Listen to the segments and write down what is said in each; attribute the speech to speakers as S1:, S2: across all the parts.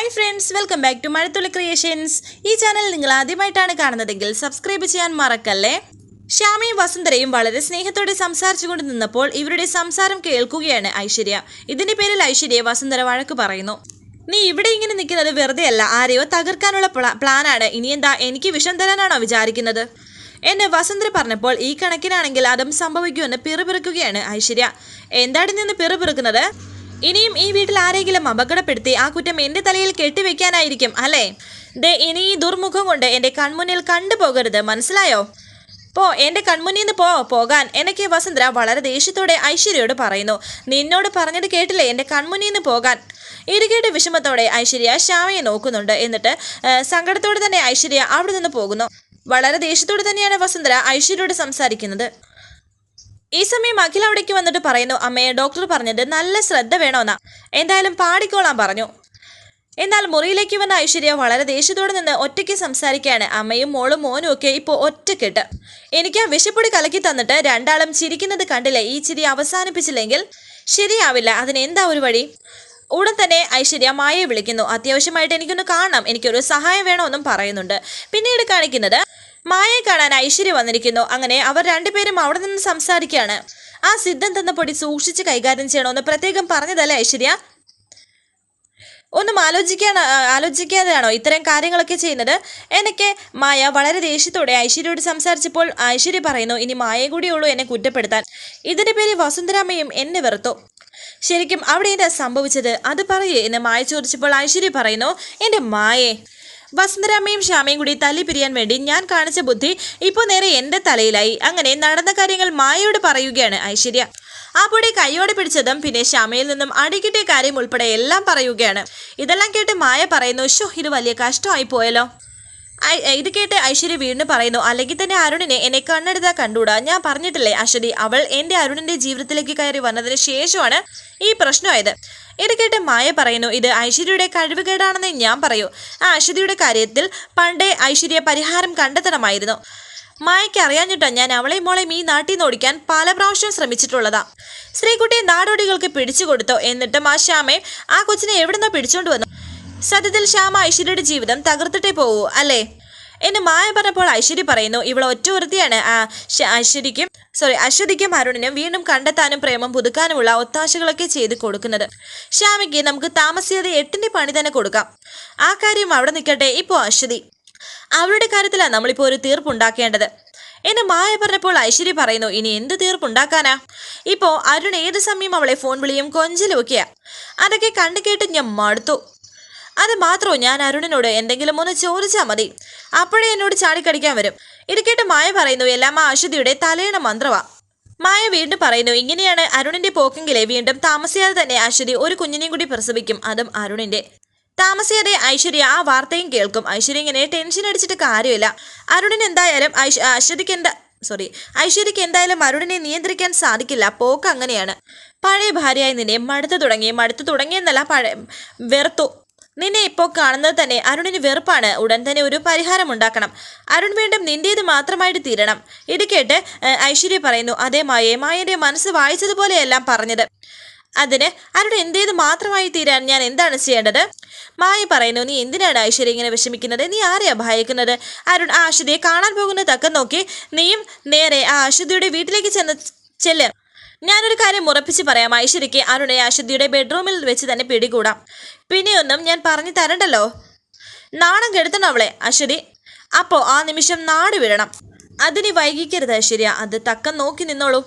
S1: Hi friends welcome back to Mazhathulli creations ഈ channel നിങ്ങൾ ആദ്യമായിട്ടാണ് കാണുന്നതെങ്കിൽ സബ്സ്ക്രൈബ് ചെയ്യാൻ മറക്കല്ലേ? ശ്യാമയും വസുന്ധരയും വളരെ സ്നേഹത്തോടെ സംസാരിച്ചുകൊണ്ട് നിന്നപ്പോൾ ഇവരുടെ സംസാരം കേൾക്കുകയാണ് ഐശ്വര്യ. ഇതിന്റെ പേരിൽ ഐശ്വര്യ വസുന്ധര വഴക്ക് പറയുന്നു. നീ ഇവിടെ ഇങ്ങനെ നിൽക്കുന്നത് വെറുതെ അല്ല ആരെയോ തകർക്കാനുള്ള പ്ലാ- പ്ലാനാണ് ഇനി എന്താ എനിക്ക് വിഷം തരാനാണോ വിചാരിക്കുന്നത്? എന്നെ വസുന്ധര പറഞ്ഞപ്പോൾ ഈ കണക്കിനാണെങ്കിൽ അതും സംഭവിക്കുമെന്ന് പിറുപിറുക്കുകയാണ് ഐശ്വര്യ. എന്താടി നിന്ന് പിറുപിറുക്കുന്നത്? ഇനിയും ഈ വീട്ടിൽ ആരെങ്കിലും അപകടപ്പെടുത്തി ആ കുറ്റം എന്റെ തലയിൽ കെട്ടിവെക്കാനായിരിക്കും അല്ലേ? ദേ ഇനി ഈ ദുർമുഖം കൊണ്ട് എന്റെ കൺമുന്നിൽ കണ്ടുപോകരുത്. മനസ്സിലായോ? പോ എന്റെ കൺമുന്നിൽ നിന്ന് പോ പോകാൻ. എനിക്ക് വസുന്ധര വളരെ ദേഷ്യത്തോടെ ഐശ്വര്യയോട് പറയുന്നു. നിന്നോട് പറഞ്ഞത് കേട്ടില്ലേ? എന്റെ കൺമുന്നിൽ നിന്ന് പോകാൻ. ഇത് കേട്ട് വിഷമത്തോടെ ഐശ്വര്യ ശ്യാമയെ നോക്കുന്നുണ്ട്. എന്നിട്ട് സങ്കടത്തോടെ തന്നെ ഐശ്വര്യ അവിടെ നിന്ന് പോകുന്നു വളരെ ദേഷ്യത്തോടെ തന്നെയാണ് വസുന്ധര ഐശ്വര്യയോട് സംസാരിക്കുന്നത്. ഈ സമയം അഖില അവിടേക്ക് വന്നിട്ട് പറയുന്നു അമ്മയെ ഡോക്ടർ പറഞ്ഞത് നല്ല ശ്രദ്ധ വേണമെന്നാ എന്തായാലും പാടിക്കോളാൻ പറഞ്ഞു. എന്നാൽ മുറിയിലേക്ക് വന്ന ഐശ്വര്യ വളരെ ദേഷ്യത്തോടെ നിന്ന് ഒറ്റയ്ക്ക് സംസാരിക്കുകയാണ്. അമ്മയും മോളും മോനും ഒക്കെ ഇപ്പോൾ ഒറ്റക്കെട്ട്. എനിക്ക് ആ വിഷപ്പൊടി കലക്കി തന്നിട്ട് രണ്ടാളും ചിരിക്കുന്നത് കണ്ടില്ലേ? ഈ ചിരി അവസാനിപ്പിച്ചില്ലെങ്കിൽ ശരിയാവില്ല. അതിനെന്താ ഒരു വഴി? ഉടൻ തന്നെ ഐശ്വര്യ മായയെ വിളിക്കുന്നു. അത്യാവശ്യമായിട്ട് എനിക്കൊന്ന് കാണണം. എനിക്കൊരു സഹായം വേണമെന്നും പറയുന്നുണ്ട്. പിന്നീട് കാണിക്കുന്നത് മായയെ കാണാൻ ഐശ്വര്യ വന്നിരിക്കുന്നു. അങ്ങനെ അവർ രണ്ടുപേരും അവിടെ നിന്ന് സംസാരിക്കുകയാണ്. ആ സിദ്ധം തന്ന പൊടി സൂക്ഷിച്ച് കൈകാര്യം ചെയ്യണമെന്ന് പ്രത്യേകം പറഞ്ഞതല്ലേ ഐശ്വര്യ? ഒന്നും ആലോചിക്കാൻ ആലോചിക്കാതെയാണോ ഇത്തരം കാര്യങ്ങളൊക്കെ ചെയ്യുന്നത്? എനിക്ക് മായ വളരെ ദേഷ്യത്തോടെ ഐശ്വര്യയോട് സംസാരിച്ചപ്പോൾ ഐശ്വര്യ പറയുന്നു ഇനി മായയെ കൂടിയുള്ളൂ എന്നെ കുറ്റപ്പെടുത്താൻ. ഇതിന്റെ പേര് വസുന്ധരാമയും എന്നെ വെറുത്തു. ശരിക്കും അവിടെ എന്താ സംഭവിച്ചത്? അത് പറയേ എന്ന് മായ ചോദിച്ചപ്പോൾ ഐശ്വര്യ പറയുന്നു എന്റെ മായേ വസുന്ധരാമ്മയും ശ്യാമയും കൂടി തല്ലി പിരിയാൻ വേണ്ടി ഞാൻ കാണിച്ച ബുദ്ധി ഇപ്പോൾ നേരെ എന്റെ തലയിലായി. അങ്ങനെ നടന്ന കാര്യങ്ങൾ മായയോട് പറയുകയാണ് ഐശ്വര്യ. ആ പൊടി കൈയോടെ പിടിച്ചതും പിന്നെ ശ്യാമയിൽ നിന്നും അടികിട്ടിയ കാര്യം ഉൾപ്പെടെ എല്ലാം പറയുകയാണ്. ഇതെല്ലാം കേട്ട് മായ പറയുന്നു ഷോ ഇത് വലിയ കഷ്ടമായി പോയല്ലോ. ഇത് കേട്ട് ഐശ്വര്യ വീണ്ടും പറയുന്നു അല്ലെങ്കിൽ തന്നെ അരുണിനെ എന്നെ കണ്ണെടുത്താ കണ്ടൂടാ. ഞാൻ പറഞ്ഞിട്ടില്ലേ അശ്വതി അവൾ എന്റെ അരുണിന്റെ ജീവിതത്തിലേക്ക് കയറി വന്നതിന് ശേഷമാണ് ഈ പ്രശ്നമായത്. ഇത് കേട്ട് മായ പറയുന്നു ഇത് ഐശ്വര്യയുടെ കഴിവുകേടാണെന്ന് ഞാൻ പറയൂ. ആ അശ്വതിയുടെ കാര്യത്തിൽ പണ്ടേ ഐശ്വര്യ പരിഹാരം കണ്ടെത്തണമായിരുന്നു. മായയ്ക്ക് അറിയാഞ്ഞിട്ടാ ഞാൻ അവളെ മോളെ ഈ നാട്ടിൽ നിന്ന് ഓടിക്കാൻ പല പ്രാവശ്യം ശ്രമിച്ചിട്ടുള്ളതാ. ശ്രീകുട്ടിയെ നാടോടികൾക്ക് പിടിച്ചു കൊടുത്തോ എന്നിട്ടും ആ ശ്യാമയെ ആ കൊച്ചിനെ എവിടുന്നോ പിടിച്ചോണ്ട് വന്നു സത്യത്തിൽ ശ്യാമ ഐശ്വര്യയുടെ ജീവിതം തകർത്തിട്ടേ പോവൂ അല്ലേ? എന്ന് മായ പറഞ്ഞപ്പോൾ ഐശ്വര്യ പറയുന്നു ഇവൾ ഒറ്റ ഒരുത്തിയാണ്. ആ ഐശ്വര്യക്കും സോറി അശ്വതിക്കും അരുണിനും വീണ്ടും കണ്ടെത്താനും പ്രേമം പുതുക്കാനുമുള്ള ഒത്താശകളൊക്കെ ചെയ്തു കൊടുക്കുന്നത്. ശ്യാമയ്ക്ക് നമുക്ക് താമസിയാതെ എട്ടിന്റെ പണി തന്നെ കൊടുക്കാം. ആ കാര്യം അവിടെ നിൽക്കട്ടെ ഇപ്പോൾ അശ്വതി. അവരുടെ കാര്യത്തിലാണ് നമ്മളിപ്പോൾ ഒരു തീർപ്പുണ്ടാക്കേണ്ടത്. എന്നെ മായ പറഞ്ഞപ്പോൾ ഐശ്വര്യ പറയുന്നു ഇനി എന്ത് തീർപ്പുണ്ടാക്കാനാ? ഇപ്പോൾ അരുൺ ഏത് സമയം അവളെ ഫോൺ വിളിയും കൊഞ്ചലും ഒക്കെയാ അതൊക്കെ കണ്ടു കേട്ട് ഞാൻ മടുത്തു. അത് മാത്രമോ ഞാൻ അരുണിനോട് എന്തെങ്കിലും ഒന്ന് ചോദിച്ചാൽ മതി. അപ്പോഴേ എന്നോട് ചാടിക്കടിക്കാൻ വരും. ഇടക്കേട്ട് കേട്ട് മായ പറയുന്നു എല്ലാം ആ അശ്വതിയുടെ തലയണ മന്ത്രവാ. മായ വീണ്ടും പറയുന്നു ഇങ്ങനെയാണ് അരുണിന്റെ പോക്കെങ്കിലേ വീണ്ടും താമസിയാതെ തന്നെ അശ്വതി ഒരു കുഞ്ഞിനെയും കൂടി പ്രസവിക്കും. അതും അരുണിന്റെ. താമസിയാതെ ഐശ്വര്യ ആ വാർത്തയും കേൾക്കും. ഐശ്വര്യ ഇങ്ങനെ ടെൻഷൻ അടിച്ചിട്ട് കാര്യമില്ല. അരുണിന് എന്തായാലും അശ്വതിക്ക് എന്താ സോറി ഐശ്വര്യക്ക് എന്തായാലും അരുണിനെ നിയന്ത്രിക്കാൻ സാധിക്കില്ല. പോക്ക് അങ്ങനെയാണ്. പഴയ ഭാര്യയായി നിന്നെ മടുത്തു തുടങ്ങി മടുത്തു തുടങ്ങിയെന്നല്ല പഴയ വെറുത്തു. നിന്നെ ഇപ്പോൾ കാണുന്നത് തന്നെ അരുണിന് വെറുപ്പാണ്. ഉടൻ തന്നെ ഒരു പരിഹാരം ഉണ്ടാക്കണം. അരുൺ വീണ്ടും നിന്റേത് മാത്രമായിട്ട് തീരണം. ഇത് കേട്ട് ഐശ്വര്യ പറയുന്നു അതേ മായേ മായന്റെ മനസ്സ് വായിച്ചതുപോലെയെല്ലാം പറഞ്ഞത്. അതിന് അരുൺ എന്തേത് മാത്രമായി തീരാൻ ഞാൻ എന്താണ് ചെയ്യേണ്ടത്? മായ പറയുന്നു നീ എന്തിനാണ് ഐശ്വര്യ ഇങ്ങനെ വിഷമിക്കുന്നത്? നീ ആരെയാ ഭയക്കുന്നത്? അരുൺ ആ കാണാൻ പോകുന്ന തക്കം നോക്കി നീയും നേരെ ആ അശ്വതിയുടെ വീട്ടിലേക്ക് ചെന്ന് ചെല്ല്. ഞാനൊരു കാര്യം ഉറപ്പിച്ച് പറയാം. ഐശ്വര്യയ്ക്ക് അരുണെ അശ്വതിയുടെ ബെഡ്റൂമിൽ വെച്ച് തന്നെ പിടികൂടാം. പിന്നെയൊന്നും ഞാൻ പറഞ്ഞു തരണ്ടല്ലോ? നാണം കെടുത്തണം അവളെ അശ്വതി. അപ്പോ ആ നിമിഷം നാട് വിടണം. അതിന് വൈകിക്കരുത് ഐശ്വര്യ. അത് തക്കം നോക്കി നിന്നോളൂ.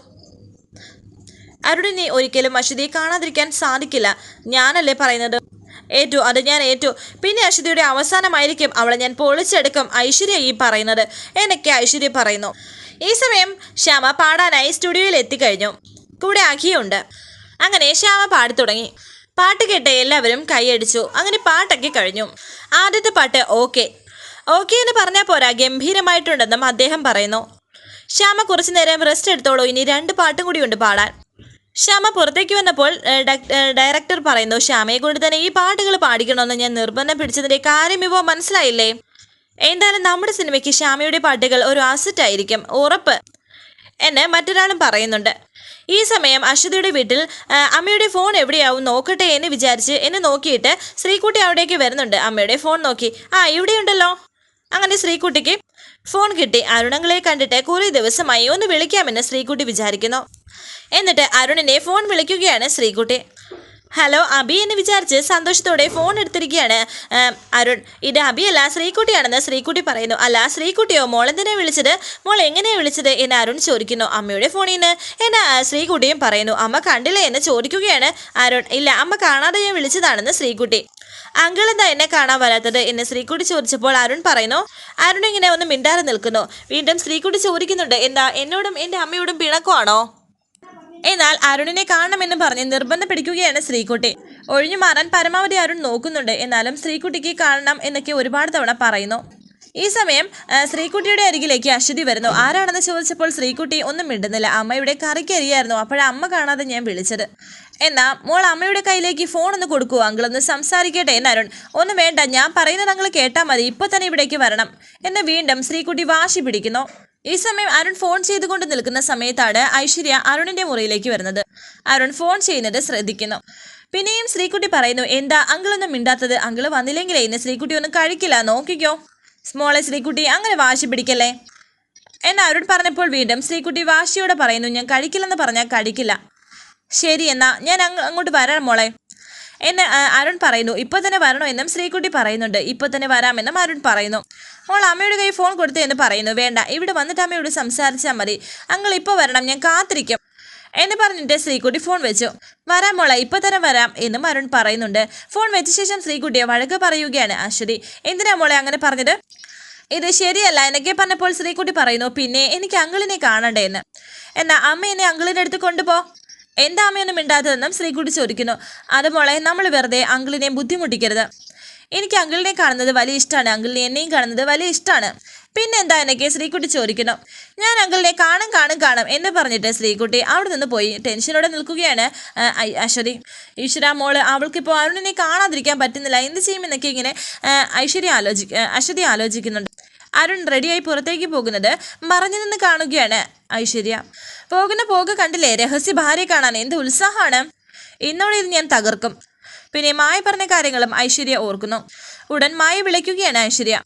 S1: അരുണിനെ ഒരിക്കലും അശ്വതിയെ കാണാതിരിക്കാൻ സാധിക്കില്ല. ഞാനല്ലേ പറയുന്നത്? ഏറ്റു അത് ഞാൻ ഏറ്റു. പിന്നെ അശ്വതിയുടെ അവസാനമായിരിക്കും അവളെ ഞാൻ പൊളിച്ചെടുക്കും ഐശ്വര്യ ഈ പറയുന്നത്. എന്നൊക്കെ ഐശ്വര്യ പറയുന്നു. ഈ സമയം ശ്യാമ പാടാനായി സ്റ്റുഡിയോയിൽ എത്തിക്കഴിഞ്ഞു. കൂടെ അഖിയുണ്ട്. അങ്ങനെ ശ്യാമ പാടി തുടങ്ങി. പാട്ട് കേട്ട് എല്ലാവരും കൈയടിച്ചു. അങ്ങനെ പാട്ടൊക്കെ കഴിഞ്ഞു. ആദ്യത്തെ പാട്ട് ഓക്കെ. ഓക്കെ എന്ന് പറഞ്ഞാൽ പോരാ ഗംഭീരമായിട്ടുണ്ടെന്നും അദ്ദേഹം പറയുന്നു. ശ്യാമ കുറച്ചു നേരം റെസ്റ്റ് എടുത്തോളൂ. ഇനി രണ്ട് പാട്ടും ഉണ്ട് പാടാൻ. ശ്യാമ പുറത്തേക്ക് വന്നപ്പോൾ ഡയറക്ടർ പറയുന്നു ശ്യാമയെ കൊണ്ട് തന്നെ ഈ പാട്ടുകൾ പാടിക്കണമെന്ന് ഞാൻ നിർബന്ധം പിടിച്ചതിന്റെ കാര്യം ഇപ്പോൾ മനസ്സിലായില്ലേ? എന്തായാലും നമ്മുടെ സിനിമയ്ക്ക് ശ്യാമയുടെ പാട്ടുകൾ ഒരു ആസറ്റ് ആയിരിക്കും. ഉറപ്പ്. എന്ന് മറ്റൊരാളും പറയുന്നുണ്ട്. ഈ സമയം അശ്വതിയുടെ വീട്ടിൽ അമ്മയുടെ ഫോൺ എവിടെയാവും നോക്കട്ടെ എന്ന് വിചാരിച്ച് എന്നെ നോക്കിയിട്ട് ശ്രീകുട്ടി അവിടേക്ക് വരുന്നുണ്ട്. അമ്മയുടെ ഫോൺ നോക്കി. ആ ഇവിടെയുണ്ടല്ലോ. അങ്ങനെ ശ്രീകുട്ടിക്ക് ഫോൺ കിട്ടി. അരുണങ്ങളെ കണ്ടിട്ട് കുറേ ദിവസമായി ഒന്ന് വിളിക്കാമെന്ന് ശ്രീകുട്ടി വിചാരിക്കുന്നു. എന്നിട്ട് അരുണിനെ ഫോൺ വിളിക്കുകയാണ് ശ്രീകുട്ടി. ഹലോ അബി എന്ന് വിചാരിച്ച് സന്തോഷത്തോടെ ഫോൺ എടുത്തിരിക്കുകയാണ്. അരുൺ. ഇത് അബിയല്ല ശ്രീകുട്ടിയാണെന്ന് ശ്രീക്കുട്ടി പറയുന്നു. അല്ല ശ്രീക്കുട്ടിയോ മോളെന്തിനെ വിളിച്ചത്? മോൾ എങ്ങനെയാണ് വിളിച്ചത് എന്ന് അരുൺ ചോദിക്കുന്നു. അമ്മയുടെ ഫോണിൽ നിന്ന്. എന്നെ ശ്രീകുട്ടിയും പറയുന്നു. അമ്മ കണ്ടില്ലേ എന്ന് ചോദിക്കുകയാണ് അരുൺ. ഇല്ല അമ്മ കാണാതെ ഞാൻ വിളിച്ചതാണെന്ന് ശ്രീകുട്ടി. അങ്കിൾ എന്താ എന്നെ കാണാൻ വരാത്തത് എന്ന് ശ്രീക്കുട്ടി ചോദിച്ചപ്പോൾ അരുൺ പറയുന്നു. അരുൺ ഇങ്ങനെ ഒന്ന് മിണ്ടാതെ നിൽക്കുന്നു. വീണ്ടും ശ്രീക്കുട്ടി ചോദിക്കുന്നുണ്ട്. എന്താ എന്നോടും എന്റെ അമ്മയോടും പിണക്കമാണോ? എന്നാൽ അരുണിനെ കാണണമെന്ന് പറഞ്ഞ് നിർബന്ധം പിടിക്കുകയാണ് ശ്രീകുട്ടി. ഒഴിഞ്ഞു മാറാൻ പരമാവധി അരുൺ നോക്കുന്നുണ്ട്. എന്നാലും ശ്രീകുട്ടിക്ക് കാണണം എന്നൊക്കെ ഒരുപാട് തവണ പറയുന്നു. ഈ സമയം ശ്രീകുട്ടിയുടെ അരികിലേക്ക് അശ്വതി വരുന്നു. ആരാണെന്ന് ചോദിച്ചപ്പോൾ ശ്രീകുട്ടി ഒന്നും മിണ്ടുന്നില്ല. അമ്മയുടെ കറിക്ക് അരിയായിരുന്നു അപ്പോഴാണ് അമ്മ കാണാതെ ഞാൻ വിളിച്ചത്. എന്നാ മോൾ അമ്മയുടെ കയ്യിലേക്ക് ഫോൺ ഒന്ന് കൊടുക്കൂ. അങ്കിൾ ഒന്ന് സംസാരിക്കട്ടെ എന്ന് അരുൺ. ഒന്നും വേണ്ട. ഞാൻ പറയുന്നത് അങ്കിൾ കേട്ടാൽ മതി. ഇപ്പോൾ തന്നെ ഇവിടേക്ക് വരണം എന്ന് വീണ്ടും ശ്രീകുട്ടി വാശി പിടിക്കുന്നു. ഈ സമയം അരുൺ ഫോൺ ചെയ്തുകൊണ്ട് നിൽക്കുന്ന സമയത്താണ് ഐശ്വര്യ അരുണിന്റെ മുറിയിലേക്ക് വരുന്നത്. അരുൺ ഫോൺ ചെയ്യുന്നത് ശ്രദ്ധിക്കുന്നു. പിന്നെയും ശ്രീകുട്ടി പറയുന്നു എന്താ അങ്കിളൊന്നും മിണ്ടാത്തത്? അങ്കിൾ വന്നില്ലെങ്കിലേ ഇന്ന് ശ്രീകുട്ടി ഒന്നും കഴിക്കില്ല. നോക്കിക്കോ. സ്മോളെ ശ്രീകുട്ടി അങ്ങനെ വാശി പിടിക്കല്ലേ? എന്ന് അരുൺ പറഞ്ഞപ്പോൾ വീണ്ടും ശ്രീകുട്ടി വാശിയോടെ പറയുന്നു ഞാൻ കഴിക്കില്ലെന്ന് പറഞ്ഞാൽ കഴിക്കില്ല. ശരി എന്നാ. ഞാൻ അങ്ങോട്ട് വരാം മോളെ. എന്ന് അരുൺ പറയുന്നു. ഇപ്പൊ തന്നെ വരണോ എന്നും ശ്രീകുട്ടി പറയുന്നുണ്ട്. ഇപ്പൊ തന്നെ വരാമെന്നും അരുൺ പറയുന്നു. മോൾ അമ്മയുടെ കൈ ഫോൺ കൊടുത്തു എന്ന് പറയുന്നു. വേണ്ട ഇവിടെ വന്നിട്ട് അമ്മയോട് സംസാരിച്ചാൽ മതി. അങ്ങൾ ഇപ്പോൾ വരണം ഞാൻ കാത്തിരിക്കും എന്ന് പറഞ്ഞിട്ട് ശ്രീകുട്ടി ഫോൺ വെച്ചു. വരാം മോളെ ഇപ്പൊ തന്നെ വരാം എന്നും അരുൺ പറയുന്നുണ്ട്. ഫോൺ വെച്ച ശേഷം ശ്രീകുട്ടിയെ വഴക്ക് പറയുകയാണ് അശ്വതി. എന്തിനാ മോളെ അങ്ങനെ പറഞ്ഞത്? ഇത് ശരിയല്ല എന്നൊക്കെ പറഞ്ഞപ്പോൾ ശ്രീകുട്ടി പറയുന്നു പിന്നെ എനിക്ക് അങ്കിളിനെ കാണണ്ടേ എന്ന് എന്നാ അമ്മ എന്നെ അങ്കിളിന്റെ അടുത്ത് കൊണ്ടുപോ. എന്താ അമ്മയൊന്നും മിണ്ടാത്തതെന്നും ശ്രീകുട്ടി ചോദിക്കുന്നു. അത് മോളെ നമ്മൾ വെറുതെ അങ്കിളിനെ ബുദ്ധിമുട്ടിക്കരുത്. എനിക്ക് അങ്കിളിനെ കാണുന്നത് വലിയ ഇഷ്ടമാണ് അങ്കിളിനെ എന്നെയും കാണുന്നത് വലിയ ഇഷ്ടമാണ് പിന്നെന്താ എന്നൊക്കെ? ശ്രീകുട്ടി ചോദിക്കുന്നു. ഞാൻ അങ്കിളിനെ കാണും കാണും കാണും എന്ന് പറഞ്ഞിട്ട് ശ്രീകുട്ടി അവിടെ നിന്ന് പോയി. ടെൻഷനോടെ നിൽക്കുകയാണ് അശ്വതി. ഈശ്വര മോൾ അവൾക്കിപ്പോൾ അരുണിനെ കാണാതിരിക്കാൻ പറ്റുന്നില്ല. എന്ത് ചെയ്യുമെന്നൊക്കെ ഇങ്ങനെ ഐശ്വര്യ ആലോചി അശ്വതി ആലോചിക്കുന്നുണ്ട്. അരുൺ റെഡിയായി പുറത്തേക്ക് പോകുന്നത് മറഞ്ഞു നിന്ന് കാണുകയാണ്. ഐശ്വര്യ. പോകുന്ന പോക കണ്ടില്ലേ? രഹസ്യ ഭാര്യ കാണാൻ എന്ത് ഉത്സാഹമാണ്. ഇന്നോടെ ഇത് ഞാൻ തകർക്കും. പിന്നെ മായ പറഞ്ഞ കാര്യങ്ങളും ഐശ്വര്യ ഓർക്കുന്നു. ഉടൻ മായ വിളിക്കുകയാണ് ഐശ്വര്യ.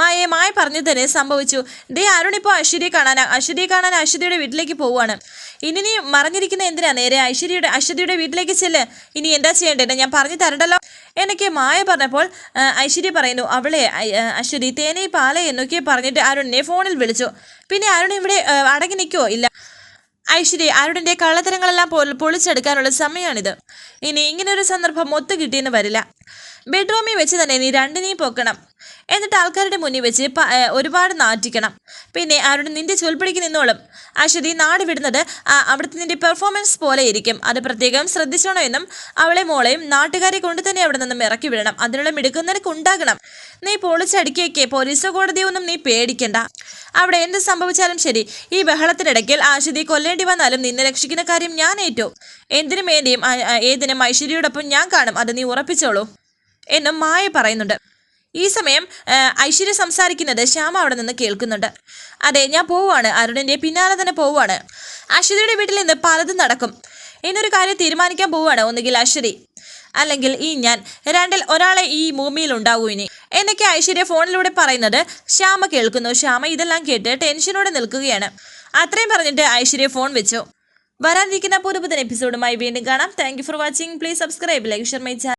S1: മായയെ മായ പറഞ്ഞു തന്നെ സംഭവിച്ചു. ദേ അരുൺ ഇപ്പോൾ ഐശ്വര്യ കാണാൻ ഐശ്വര്യ കാണാൻ ഐശ്വര്യയുടെ വീട്ടിലേക്ക് പോവുകയാണ്. ഇനി നീ മറിഞ്ഞിരിക്കുന്ന എന്തിനാ നേരെ ഐശ്വര്യയുടെ ഐശ്വര്യയുടെ വീട്ടിലേക്ക് ചെല്ല്? ഇനി എന്താ ചെയ്യേണ്ടത്? ഞാൻ പറഞ്ഞു തരണ്ടല്ലോ? എനിക്ക് മായ പറഞ്ഞപ്പോൾ ഐശ്വര്യ പറയുന്നു അവളെ അശ്വതി തേനെ പാലേ എന്നൊക്കെ പറഞ്ഞിട്ട് അരുണിനെ ഫോണിൽ വിളിച്ചു. പിന്നെ അരുൺ ഇവിടെ അടങ്ങി നിൽക്കുമോ ഇല്ല. ഐശ്വര്യ അരുണിന്റെ കള്ളത്തരങ്ങളെല്ലാം പൊളിച്ചെടുക്കാനുള്ള സമയമാണിത്. ഇനി ഇങ്ങനൊരു സന്ദർഭം ഒത്തു കിട്ടിയെന്ന് വരില്ല. ബെഡ്റൂമിൽ വെച്ച് തന്നെ നീ രണ്ടിനെയും പൊക്കണം. എന്നിട്ട് ആൾക്കാരുടെ മുന്നിൽ വെച്ച് ഒരുപാട് നാറ്റിക്കണം. പിന്നെ അവരുടെ നിന്റെ ചൊൽപ്പിടിക്ക് നിന്നോളും. അശ്വതി നാട് വിടുന്നത് അവിടുത്തെ നിന്റെ പെർഫോമൻസ് പോലെ ഇരിക്കും. അത് പ്രത്യേകം ശ്രദ്ധിച്ചോണം എന്നും അവളെ മോളെയും നാട്ടുകാരെ കൊണ്ട് തന്നെ അവിടെ നിന്നും ഇറക്കി വിടണം. അതിനുള്ള മിടുക്കുന്നതിനൊക്കെ ഉണ്ടാകണം. നീ പൊളിച്ചടിക്കൊക്കെ പോലീസോ കോടതിയോ ഒന്നും നീ പേടിക്കണ്ട. അവിടെ എന്ത് സംഭവിച്ചാലും ശരി. ഈ ബഹളത്തിനിടയ്ക്കിൽ ആശ്വതി കൊല്ലേണ്ടി വന്നാലും നിന്നെ രക്ഷിക്കുന്ന കാര്യം ഞാൻ ഏറ്റു. എന്തിനും വേണ്ടിയും ഏതിനും ഐശ്വര്യയോടൊപ്പം ഞാൻ കാണും. അത് നീ ഉറപ്പിച്ചോളൂ. എന്നും മായ പറയുന്നുണ്ട്. ഈ സമയം ഐശ്വര്യ സംസാരിക്കുന്നത് ശ്യാമ അവിടെ നിന്ന് കേൾക്കുന്നുണ്ട്. അതെ ഞാൻ പോവുകയാണ് അരുണിന്റെ പിന്നാലെ തന്നെ പോവുകയാണ് അശ്വതിയുടെ വീട്ടിൽ നിന്ന് പലതും നടക്കും. എന്നൊരു കാര്യം തീരുമാനിക്കാൻ പോവുകയാണ് ഒന്നുകിൽ അശ്വതി അല്ലെങ്കിൽ ഈ ഞാൻ. രണ്ടിൽ ഒരാളെ ഈ ഭൂമിയിൽ ഉണ്ടാവൂ ഇനി. എന്നൊക്കെ ഐശ്വര്യ ഫോണിലൂടെ പറയുന്നത് ശ്യാമ കേൾക്കുന്നു. ശ്യാമ ഇതെല്ലാം കേട്ട് ടെൻഷനോടെ നിൽക്കുകയാണ്. അത്രയും പറഞ്ഞിട്ട് ഐശ്വര്യ ഫോൺ വെച്ചു. വരാനിരിക്കുന്ന പുതുപുതൻ എപ്പിസോഡുമായി വീണ്ടും കാണാം. Thank for watching please subscribe like share my channel